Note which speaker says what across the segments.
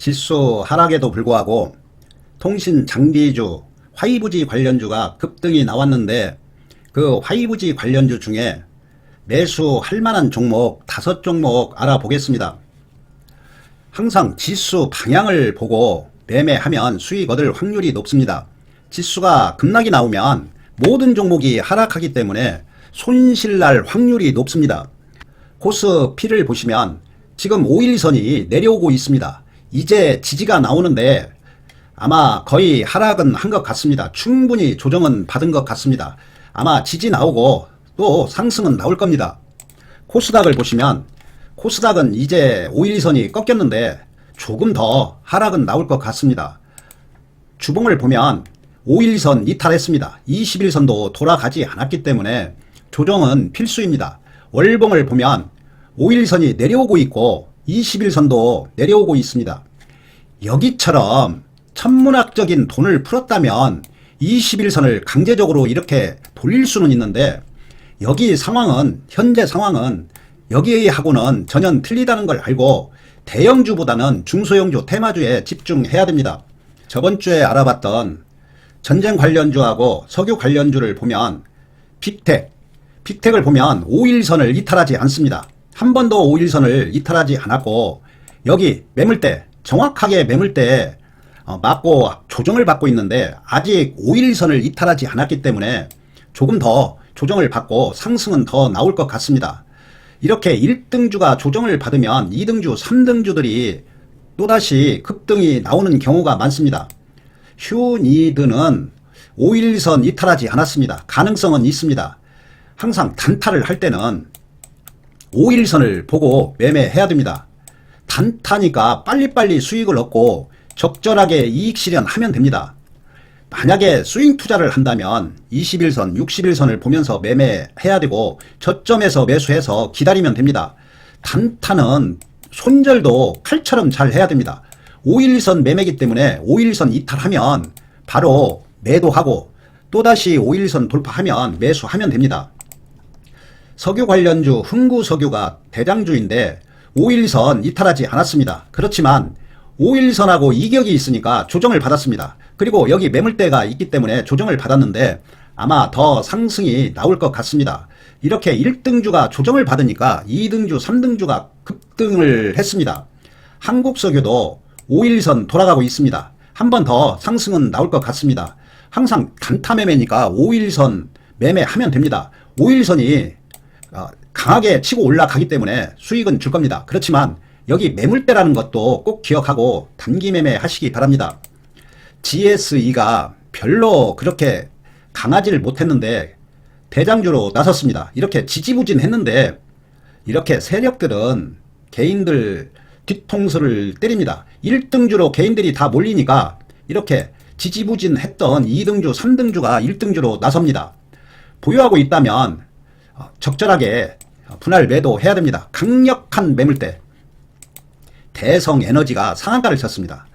Speaker 1: 지수 하락에도 불구하고 통신 장비주, 화이부지 관련주가 급등이 나왔는데 그 화이부지 관련주 중에 매수할 만한 종목 다섯 종목 알아보겠습니다. 항상 지수 방향을 보고 매매하면 수익 얻을 확률이 높습니다. 지수가 급락이 나오면 모든 종목이 하락하기 때문에 손실날 확률이 높습니다. 코스피를 보시면 지금 5일선이 내려오고 있습니다. 이제 지지가 나오는데 아마 거의 하락은 한 것 같습니다. 충분히 조정은 받은 것 같습니다. 아마 지지 나오고 또 상승은 나올 겁니다. 코스닥을 보시면 코스닥은 이제 5일선이 꺾였는데 조금 더 하락은 나올 것 같습니다. 주봉을 보면 5일선 이탈했습니다. 21선도 돌아가지 않았기 때문에 조정은 필수입니다. 월봉을 보면 5일선이 내려오고 있고 21선도 내려오고 있습니다. 여기처럼 천문학적인 돈을 풀었다면 21선을 강제적으로 이렇게 돌릴 수는 있는데 여기 상황은 현재 상황은 여기하고는 전혀 틀리다는 걸 알고 대형주보다는 중소형주 테마주에 집중해야 됩니다. 저번 주에 알아봤던 전쟁 관련주하고 석유 관련주를 보면 빅텍, 빅텍을 보면 5일선을 이탈하지 않습니다. 한 번도 5일선을 이탈하지 않았고 여기 매물대 정확하게 매물대에 어, 맞고 조정을 받고 있는데 아직 5일선을 이탈하지 않았기 때문에 조금 더 조정을 받고 상승은 더 나올 것 같습니다. 이렇게 1등주가 조정을 받으면 2등주, 3등주들이 또다시 급등이 나오는 경우가 많습니다. 휴니드는 5일선 이탈하지 않았습니다. 가능성은 있습니다. 항상 단타를 할 때는 5일선을 보고 매매해야 됩니다. 단타니까 빨리빨리 수익을 얻고 적절하게 이익 실현하면 됩니다. 만약에 스윙 투자를 한다면 21선, 61선을 보면서 매매해야 되고 저점에서 매수해서 기다리면 됩니다. 단타는 손절도 칼처럼 잘 해야 됩니다. 5일선 매매기 때문에 5일선 이탈하면 바로 매도하고 또다시 5일선 돌파하면 매수하면 됩니다. 석유 관련주 흥구 석유가 대장주인데 5일선 이탈하지 않았습니다. 그렇지만 5일선하고 이격이 있으니까 조정을 받았습니다. 그리고 여기 매물대가 있기 때문에 조정을 받았는데 아마 더 상승이 나올 것 같습니다. 이렇게 1등주가 조정을 받으니까 2등주, 3등주가 급등을 했습니다. 한국석유도 5일선 돌아가고 있습니다. 한 번 더 상승은 나올 것 같습니다. 항상 단타 매매니까 5일선 매매하면 됩니다. 5일선이 어, 강하게 치고 올라가기 때문에 수익은 줄 겁니다. 그렇지만 여기 매물대라는 것도 꼭 기억하고 단기 매매 하시기 바랍니다. GSE가 별로 그렇게 강하지를 못했는데 대장주로 나섰습니다. 이렇게 지지부진했는데 이렇게 세력들은 개인들 뒤통수를 때립니다. 1등주로 개인들이 다 몰리니까 이렇게 지지부진했던 2등주, 3등주가 1등주로 나섭니다. 보유하고 있다면 어, 적절하게 분할 매도 해야 됩니다. 강력한 매물대. 대성 에너지가 상한가를 쳤습니다.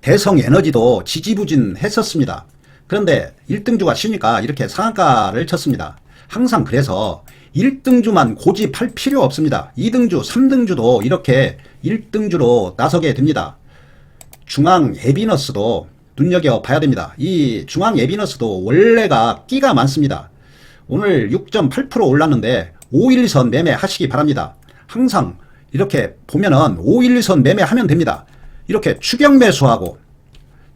Speaker 1: 대성 에너지도 지지부진 했었습니다. 그런데 1등주가 쉬니까 이렇게 상한가를 쳤습니다. 항상 그래서 1등주만 고집할 필요 없습니다. 2등주, 3등주도 이렇게 1등주로 나서게 됩니다. 중앙 에비너스도 눈여겨 봐야 됩니다. 이 중앙 에비너스도 원래가 끼가 많습니다. 오늘 6.8% 올랐는데 5일선 매매 하시기 바랍니다. 항상 이렇게 보면은 5일선 매매 하면 됩니다. 이렇게 추격 매수하고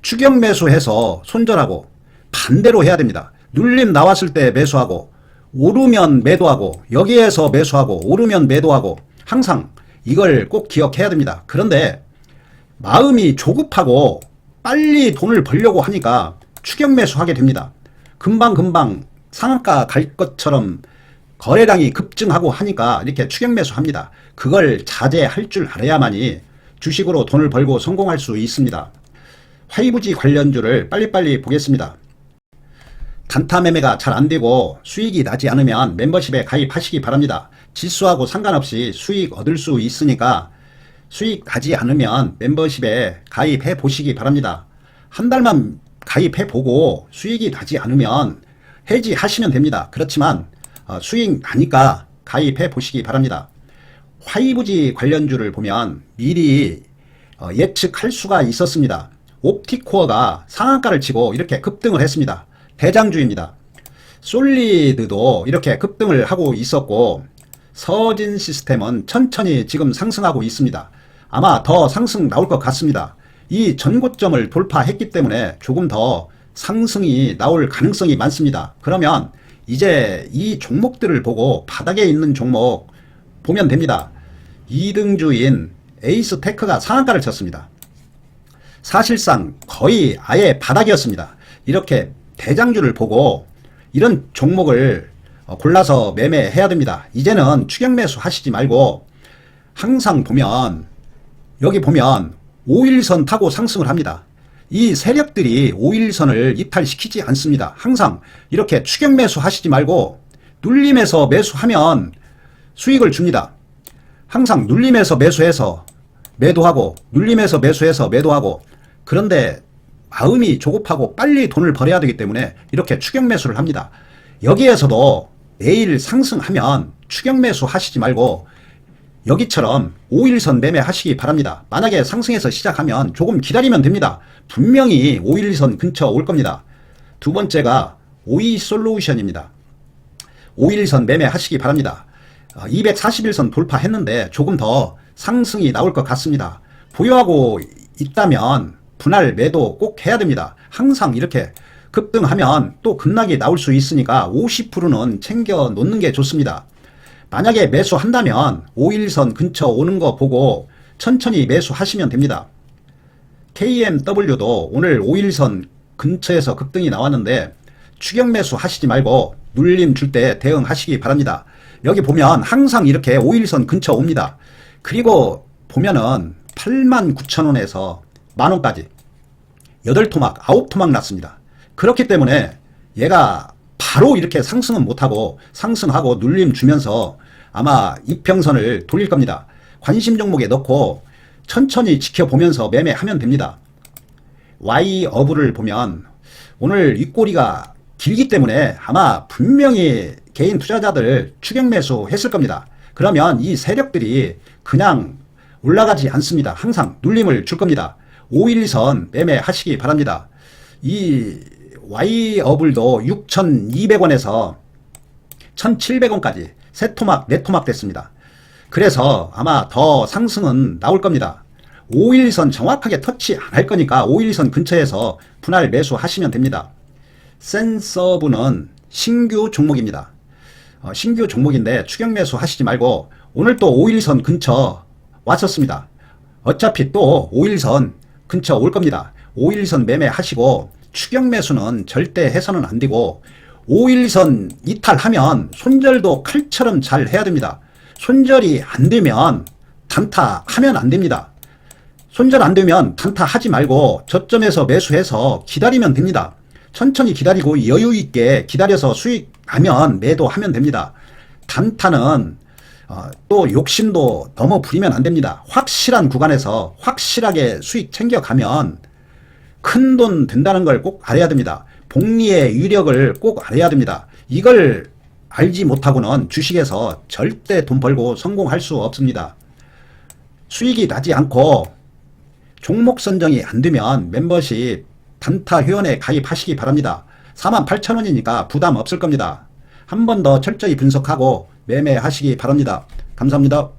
Speaker 1: 추격 매수해서 손절하고 반대로 해야 됩니다. 눌림 나왔을 때 매수하고 오르면 매도하고 여기에서 매수하고 오르면 매도하고 항상 이걸 꼭 기억해야 됩니다. 그런데 마음이 조급하고 빨리 돈을 벌려고 하니까 추격 매수하게 됩니다. 금방금방 상한가 갈 것처럼 거래량이 급증하고 하니까 이렇게 추격 매수합니다. 그걸 자제할 줄 알아야만이 주식으로 돈을 벌고 성공할 수 있습니다. 화이부지 관련주를 빨리빨리 보겠습니다. 단타 매매가 잘 안되고 수익이 나지 않으면 멤버십에 가입하시기 바랍니다. 지수하고 상관없이 수익 얻을 수 있으니까 수익 가지 않으면 멤버십에 가입해 보시기 바랍니다. 한 달만 가입해 보고 수익이 나지 않으면 해지 하시면 됩니다. 그렇지만 어, 수익 나니까 가입해 보시기 바랍니다. 화이부지 관련주를 보면 미리 어, 예측할 수가 있었습니다. 옵티코어가 상한가를 치고 이렇게 급등을 했습니다. 대장주입니다. 솔리드도 이렇게 급등을 하고 있었고 서진 시스템은 천천히 지금 상승하고 있습니다. 아마 더 상승 나올 것 같습니다. 이 전고점을 돌파했기 때문에 조금 더 상승이 나올 가능성이 많습니다. 그러면 이제 이 종목들을 보고 바닥에 있는 종목 보면 됩니다. 2등주인 에이스테크가 상한가를 쳤습니다. 사실상 거의 아예 바닥이었습니다. 이렇게 대장주를 보고 이런 종목을 어, 골라서 매매해야 됩니다. 이제는 추격 매수 하시지 말고 항상 보면 여기 보면 5일선 타고 상승을 합니다. 이 세력들이 5일선을 이탈시키지 않습니다. 항상 이렇게 추격 매수 하시지 말고 눌림에서 매수하면 수익을 줍니다. 항상 눌림에서 매수해서 매도하고 눌림에서 매수해서 매도하고 그런데 마음이 조급하고 빨리 돈을 벌어야 되기 때문에 이렇게 추격 매수를 합니다. 여기에서도 내일 상승하면 추격 매수 하시지 말고 여기처럼 5일선 매매 하시기 바랍니다. 만약에 상승해서 시작하면 조금 기다리면 됩니다. 분명히 5일선 근처 올 겁니다. 두 번째가 오이 솔루션입니다. 5일선 매매 하시기 바랍니다. 241선 돌파했는데 조금 더 상승이 나올 것 같습니다. 보유하고 있다면 분할 매도 꼭 해야 됩니다. 항상 이렇게 급등하면 또 급락이 나올 수 있으니까 50%는 챙겨 놓는 게 좋습니다. 만약에 매수한다면 5일선 근처 오는 거 보고 천천히 매수하시면 됩니다. KMW도 오늘 5일선 근처에서 급등이 나왔는데 추격 매수 하시지 말고 눌림 줄 때 대응하시기 바랍니다. 여기 보면 항상 이렇게 5일선 근처 옵니다. 그리고 보면은 89,000원에서 만원까지 8토막, 9토막 났습니다. 그렇기 때문에 얘가 바로 이렇게 상승은 못하고 상승하고 눌림 주면서 아마 이평선을 돌릴 겁니다. 관심 종목에 넣고 천천히 지켜보면서 매매하면 됩니다. Y어브를 보면 오늘 윗꼬리가 길기 때문에 아마 분명히 개인 투자자들 추격 매수 했을 겁니다. 그러면 이 세력들이 그냥 올라가지 않습니다. 항상 눌림을 줄 겁니다. 5일선 매매하시기 바랍니다. 이 Y어블도 6,200원에서 1,700원까지 세 토막, 네 토막 됐습니다. 그래서 아마 더 상승은 나올 겁니다. 5일선 정확하게 터치 안 할 거니까 5일선 근처에서 분할 매수하시면 됩니다. 센서브는 신규 종목입니다. 어, 신규 종목인데 추격 매수 하시지 말고 오늘 또 5일선 근처 왔었습니다. 어차피 또 5일선 근처 올 겁니다. 5일선 매매하시고 추격 매수는 절대 해서는 안 되고 5일선 이탈하면 손절도 칼처럼 잘 해야 됩니다. 손절이 안 되면 단타하면 안 됩니다. 손절 안 되면 단타하지 말고 저점에서 매수해서 기다리면 됩니다. 천천히 기다리고 여유 있게 기다려서 수익 나면 매도하면 됩니다. 단타는 어, 또 욕심도 너무 부리면 안 됩니다. 확실한 구간에서 확실하게 수익 챙겨가면 큰돈 된다는 걸 꼭 알아야 됩니다. 복리의 위력을 꼭 알아야 됩니다. 이걸 알지 못하고는 주식에서 절대 돈 벌고 성공할 수 없습니다. 수익이 나지 않고 종목 선정이 안 되면 멤버십 단타 회원에 가입하시기 바랍니다. 48,000원이니까 부담 없을 겁니다. 한 번 더 철저히 분석하고 매매하시기 바랍니다. 감사합니다.